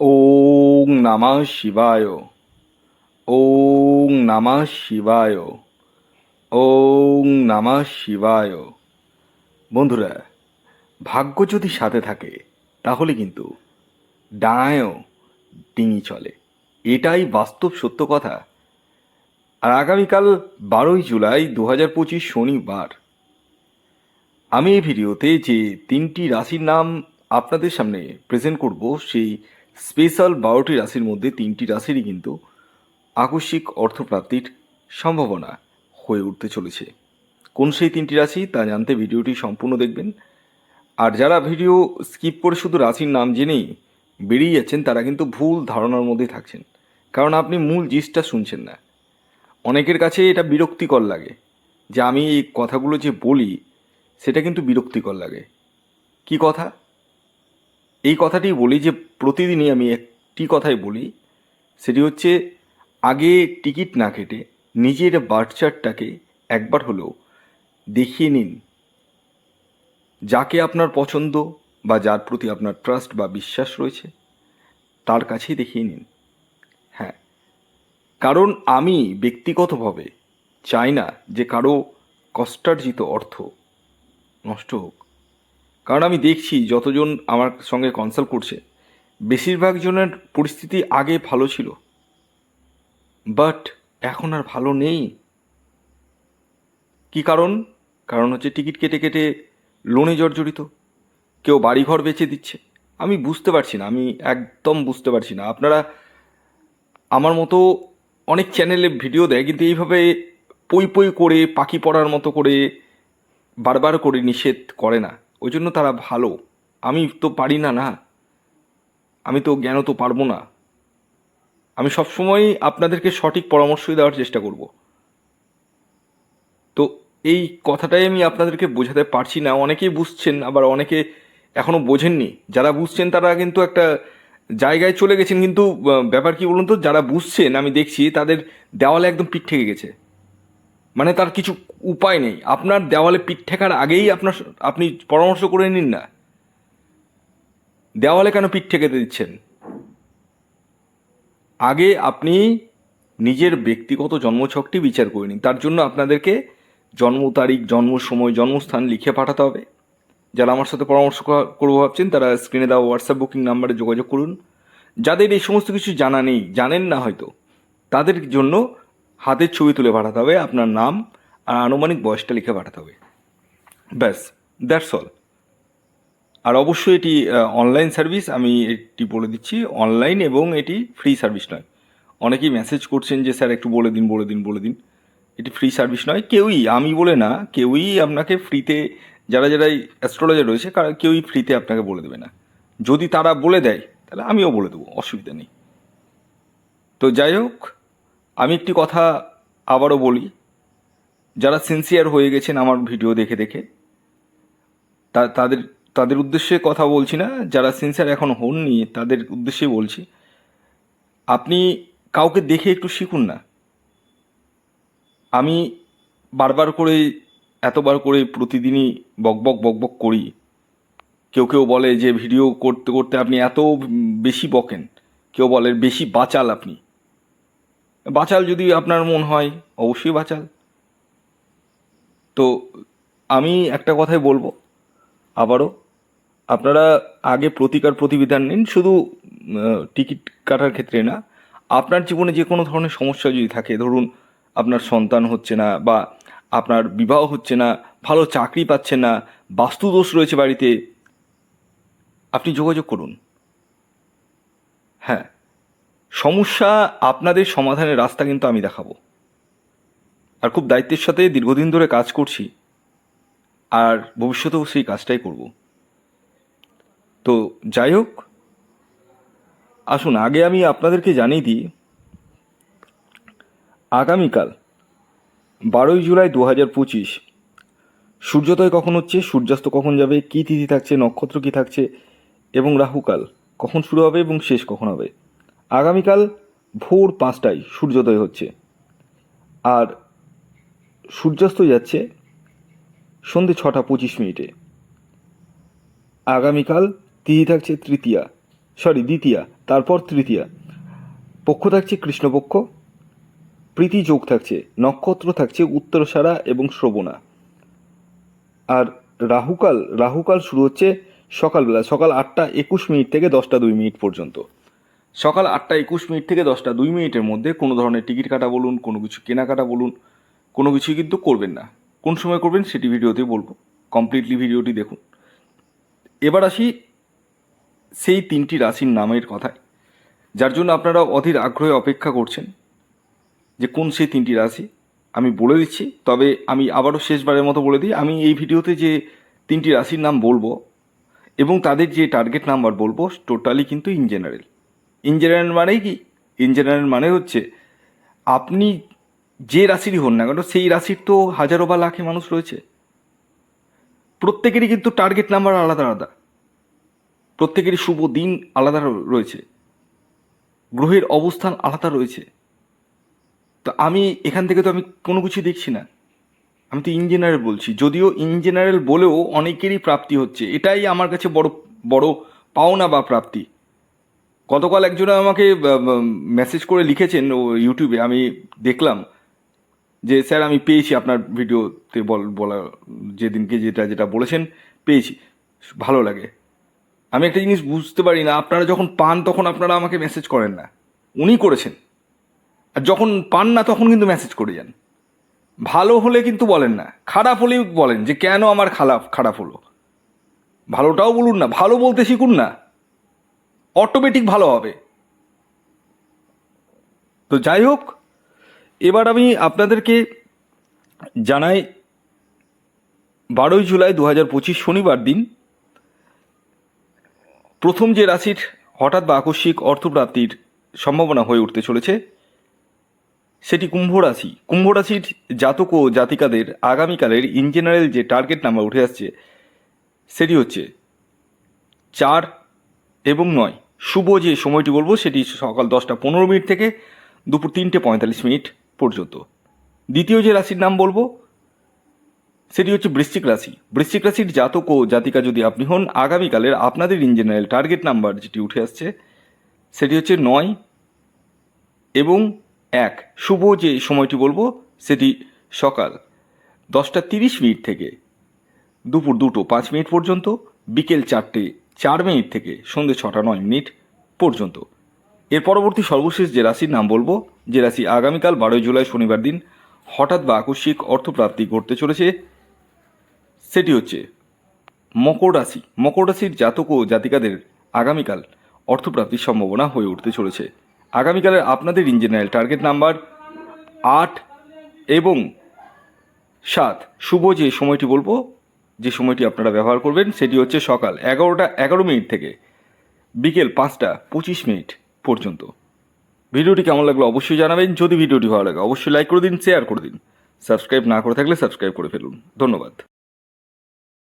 ওং নমঃ শিবায়। ওং নমঃ শিবায়। ওং নমঃ শিবায়। বন্ধুরা, ভাগ্য যদি সাথে থাকে, তাহলে কিন্তু ডাঙায়ও ডিঙি চলে। এটাই বাস্তব সত্য কথা। আর আগামীকাল বারোই জুলাই দু হাজার পঁচিশ শনিবার। আমি এই ভিডিওতে যে তিনটি রাশির নাম আপনাদের সামনে প্রেজেন্ট করব, সেই স্পেশাল বারোটি রাশির মধ্যে তিনটি রাশিরই কিন্তু আকস্মিক অর্থপ্রাপ্তির সম্ভাবনা হয়ে উঠতে চলেছে। কোন সেই তিনটি রাশি তা জানতে ভিডিওটি সম্পূর্ণ দেখবেন। আর যারা ভিডিও স্কিপ করে শুধু রাশির নাম জেনেই বেরিয়ে যাচ্ছেন, তারা কিন্তু ভুল ধারণার মধ্যে থাকছেন। কারণ আপনি মূল জিনিসটা শুনছেন না। অনেকের কাছে এটা বিরক্তিকর লাগে যে আমি এই কথাগুলো যে বলি, সেটা কিন্তু বিরক্তিকর লাগে। কি কথা? এই কথাটি বলি যে প্রতিদিনই আমি একটি কথাই বলি, সেটি হচ্ছে আগে টিকিট না কেটে নিজের বার্থ চার্টটাকে একবার হলেও দেখিয়ে নিন। যাকে আপনার পছন্দ বা যার প্রতি আপনার ট্রাস্ট বা বিশ্বাস রয়েছে, তার কাছেই দেখিয়ে নিন। হ্যাঁ কারণ আমি ব্যক্তিগতভাবে চাই না যে কারও কষ্টার্জিত অর্থ নষ্ট হোক। কারণ আমি দেখছি যতজন আমার সঙ্গে কনসাল্ট করছে, বেশিরভাগ জনের পরিস্থিতি আগে ভালো ছিল। বাট এখন আর ভালো নেই। কি কারণ? কারণ হচ্ছে টিকিট কেটে কেটে লোনে জর্জরিত। কেউ বাড়িঘর বেচে দিচ্ছে। আমি বুঝতে পারছি না, আমি একদম বুঝতে পারছি না। আপনারা আমার মতো অনেক চ্যানেলে ভিডিও দেয়, কিন্তু এইভাবে পই পই করে, পাখি পড়ার মতো করে বারবার করে নিষেধ করে না। ওই জন্য তারা ভালো। আমি তো পারি না না। আমি তো জ্ঞান তো পারব না। আমি সবসময় আপনাদেরকে সঠিক পরামর্শই দেওয়ার চেষ্টা করব। তো এই কথাটাই আমি আপনাদেরকে বোঝাতে পারছি না। অনেকেই বুঝছেন, আবার অনেকে এখনও বোঝেননি। যারা বুঝছেন, তারা কিন্তু একটা জায়গায় চলে গেছেন। কিন্তু ব্যাপার কি বলুন তো? যারা বুঝছেন, আমি দেখছি, তাদের দেওয়ালে একদম পিঠ ঠেকে গেছে। মানে তার কিছু উপায় নেই। আপনার দেওয়ালে পিঠ ঠেকার আগেই আপনার আপনি পরামর্শ করে নিন না। দেওয়ালে কেন পিঠ ঠেকেতে দিচ্ছেন? আগে আপনি নিজের ব্যক্তিগত জন্মছকটি বিচার করে নিন। তার জন্য আপনাদেরকে জন্ম তারিখ, জন্ম সময়, জন্মস্থান লিখে পাঠাতে হবে। যারা আমার সাথে পরামর্শ করা- করব ভাবছেন, তারা স্ক্রিনে দেওয়া হোয়াটসঅ্যাপ বুকিং নাম্বারে যোগাযোগ করুন। যাদের এই সমস্ত কিছু জানা নেই, জানেন না হয়তো, তাদের জন্য হাতের ছবি তুলে পাঠাতে হবে, আপনার নাম আর আনুমানিক বয়সটা লিখে পাঠাতে হবে। ব্যাস দ্যাটস অল আর অবশ্যই এটি অনলাইন সার্ভিস আমি এটি বলে দিচ্ছি অনলাইন এবং এটি ফ্রি সার্ভিস নয়। অনেকেই মেসেজ করছেন যে, স্যার, একটু বলে দিন বলে দিন বলে দিন। এটি ফ্রি সার্ভিস নয়। কেউই, আমি বলে না, কেউই আপনাকে ফ্রিতে যারা যারা অ্যাস্ট্রোলজার রয়েছে কেউই ফ্রিতে আপনাকে বলে দেবে না। যদি তারা বলে দেয়, তাহলে আমিও বলে দেবো, অসুবিধা নেই। তো যাই হোক আমি একটি কথা আবারও বলি। যারা সিনসিয়ার হয়ে গেছেন আমার ভিডিও দেখে দেখে, তা, তাদের তাদের উদ্দেশ্যে কথা বলছি না, যারা সিনসিয়ার এখন হননি, তাদের উদ্দেশ্যে বলছি, আপনি কাউকে দেখে একটু শিখুন না। আমি বারবার করে, এতবার করে প্রতিদিনই বকবক বকবক করি। কেউ কেউ বলে যে, ভিডিও করতে করতে আপনি এত বেশি বকেন। কেউ বলে, বেশি বাঁচাল আপনি। বাচাল যদি আপনার মন হয়, অবশ্যই বাঁচাল। তো আমি একটা কথাই বলব, আবারও, আপনারা আগে প্রতিকার প্রতিবিধান নিন, শুধু টিকিট কাটার ক্ষেত্রে না, আপনার জীবনে যে কোনো ধরনের সমস্যা যদি থাকে, ধরুন, আপনার সন্তান হচ্ছে না বা আপনার বিবাহ হচ্ছে না, ভালো চাকরি পাচ্ছেন না, বাস্তুদোষ রয়েছে বাড়িতে, আপনি যোগাযোগ করুন। হ্যাঁ সমস্যা আপনাদের সমাধানের রাস্তা কিন্তু আমি দেখাবো। আর খুব দায়িত্বের সাথে দীর্ঘদিন ধরে কাজ করছি। আর ভবিষ্যতেও সেই কাজটাই করব। তো যাই হোক, আসুন, আগে আমি আপনাদেরকে জানিয়ে দিই, আগামীকাল বারোই জুলাই দু হাজার পঁচিশ, সূর্যোদয় কখন হচ্ছে, সূর্যাস্ত কখন যাবে, কী তিথি থাকছে, নক্ষত্র কী থাকছে এবং রাহুকাল কখন শুরু হবে এবং শেষ কখন হবে? আগামীকাল ভোর পাঁচটায় সূর্যোদয় হচ্ছে। আর সূর্যাস্ত যাচ্ছে সন্ধে ছটা পঁচিশ মিনিটে। আগামীকাল তিথি থাকছে তৃতীয়া। সরি দ্বিতীয়া, তারপর তৃতীয়া। পক্ষ থাকছে কৃষ্ণপক্ষ। প্রীতি যোগ থাকছে, নক্ষত্র থাকছে উত্তরসারা এবং শ্রবণা। আর রাহুকাল রাহুকাল শুরু হচ্ছে সকালবেলা, সকাল আটটা একুশ মিনিট থেকে দশটা দুই মিনিট পর্যন্ত। সকাল আটটা একুশ মিনিট থেকে দশটা দুই মিনিটের মধ্যে কোনো ধরনের টিকিট কাটা বলুন, কোনো কিছু কেনাকাটা বলুন, কোনো কিছুই কিন্তু করবেন না। কোন সময় করবেন সেটি ভিডিওতে বলব। কমপ্লিটলি ভিডিওটি দেখুন। এবার আসি সেই তিনটি রাশির নামের কথায়, যার জন্য আপনারা অধীর আগ্রহে অপেক্ষা করছেন যে কোন সেই তিনটি রাশি। আমি বলে দিচ্ছি, তবে আমি আবারও শেষবারের মতো বলে দিই, আমি এই ভিডিওতে যে তিনটি রাশির নাম বলব এবং তাদের যে টার্গেট নাম্বার বলব টোটালি কিন্তু ইন জেনারেল ইন জেনারেল মানে কি? ইন মানে হচ্ছে আপনি যে রাশিরই হন না কেন, সেই রাশির তো হাজারো বা লাখে মানুষ রয়েছে। প্রত্যেকেরই কিন্তু টার্গেট নাম্বার আলাদা আলাদা। প্রত্যেকেরই শুভ দিন আলাদা রয়েছে। গ্রহের অবস্থান আলাদা রয়েছে। তো আমি এখান থেকে তো আমি কোনো কিছু দেখছি না। আমি তো ইন বলছি। যদিও ইন বলেও অনেকেরই প্রাপ্তি হচ্ছে। এটাই আমার কাছে বড় বড় পাওনা বা প্রাপ্তি। গতকাল একজন আমাকে মেসেজ করে লিখেছেন ও ইউটিউবে, আমি দেখলাম যে, স্যার, আমি পেয়েছি আপনার ভিডিওতে বল, বলা, যেদিনকে যেটা যেটা বলেছেন, পেয়েছি। ভালো লাগে। আমি একটা জিনিস বুঝতে পারি না, আপনারা যখন পান, তখন আপনারা আমাকে মেসেজ করেন না। উনি করেছেন। আর যখন পান না, তখন কিন্তু মেসেজ করে যান। ভালো হলে কিন্তু বলেন না, খারাপ হলেই বলেন যে, কেন আমার খারাপ খারাপ হলো? ভালোটাও বলুন না, ভালো বলতে শিখুন না। অটোমেটিক ভালো হবে। তো যাই হোক, এবার আমি আপনাদেরকে জানাই, বারোই জুলাই দু হাজার পঁচিশ শনিবার দিন, প্রথম যে রাশির হঠাৎ বা আকস্মিক অর্থপ্রাপ্তির সম্ভাবনা হয়ে উঠতে চলেছে, সেটি কুম্ভ রাশি। কুম্ভ রাশির জাতক ও জাতিকাদের আগামীকালের ইন জেনারেল যে টার্গেট নাম্বার উঠে আসছে, সেটি হচ্ছে চার এবং নয়। শুভ যে সময়টি বলব, সেটি সকাল দশটা পনেরো মিনিট থেকে দুপুর তিনটে পঁয়তাল্লিশ মিনিট পর্যন্ত। দ্বিতীয় যে রাশির নাম বলব, সেটি হচ্ছে বৃশ্চিক রাশি। বৃশ্চিক রাশির জাতক ও জাতিকা যদি আপনি হন, আগামীকালের আপনাদের ইন জেনারেল টার্গেট নাম্বার যেটি উঠে আসছে, সেটি হচ্ছে নয় এবং এক। শুভ যে সময়টি বলব, সেটি সকাল দশটা তিরিশ মিনিট থেকে দুপুর দুটো পাঁচ মিনিট পর্যন্ত, বিকেল চারটে চার মিনিট থেকে সন্ধ্যে ছটা নয় মিনিট পর্যন্ত। এর পরবর্তী সর্বশেষ যে রাশির নাম বলব, যে রাশি আগামীকাল বারোই জুলাই শনিবার দিন হঠাৎ বা আকস্মিক অর্থপ্রাপ্তি ঘটতে চলেছে, সেটি হচ্ছে মকর রাশি। মকর রাশির জাতক ও জাতিকাদের আগামীকাল অর্থপ্রাপ্তির সম্ভাবনা হয়ে উঠতে চলেছে। আগামীকালের আপনাদের ইন জেনারেল টার্গেট নাম্বার আট এবং সাত। শুভ যে সময়টি বলব যে সময়টি আপনারা ব্যবহার করবেন, সেটি হচ্ছে সকাল এগারোটা, এগারো মিনিট থেকে বিকেল পাঁচটা পঁচিশ মিনিট পর্যন্ত। ভিডিওটি কেমন লাগল অবশ্যই জানাবেন। যদি ভিডিওটি ভালো লাগে, অবশ্যই লাইক করে দিন শেয়ার করে দিন। সাবস্ক্রাইব না করে থাকলে সাবস্ক্রাইব করে ফেলুন। ধন্যবাদ।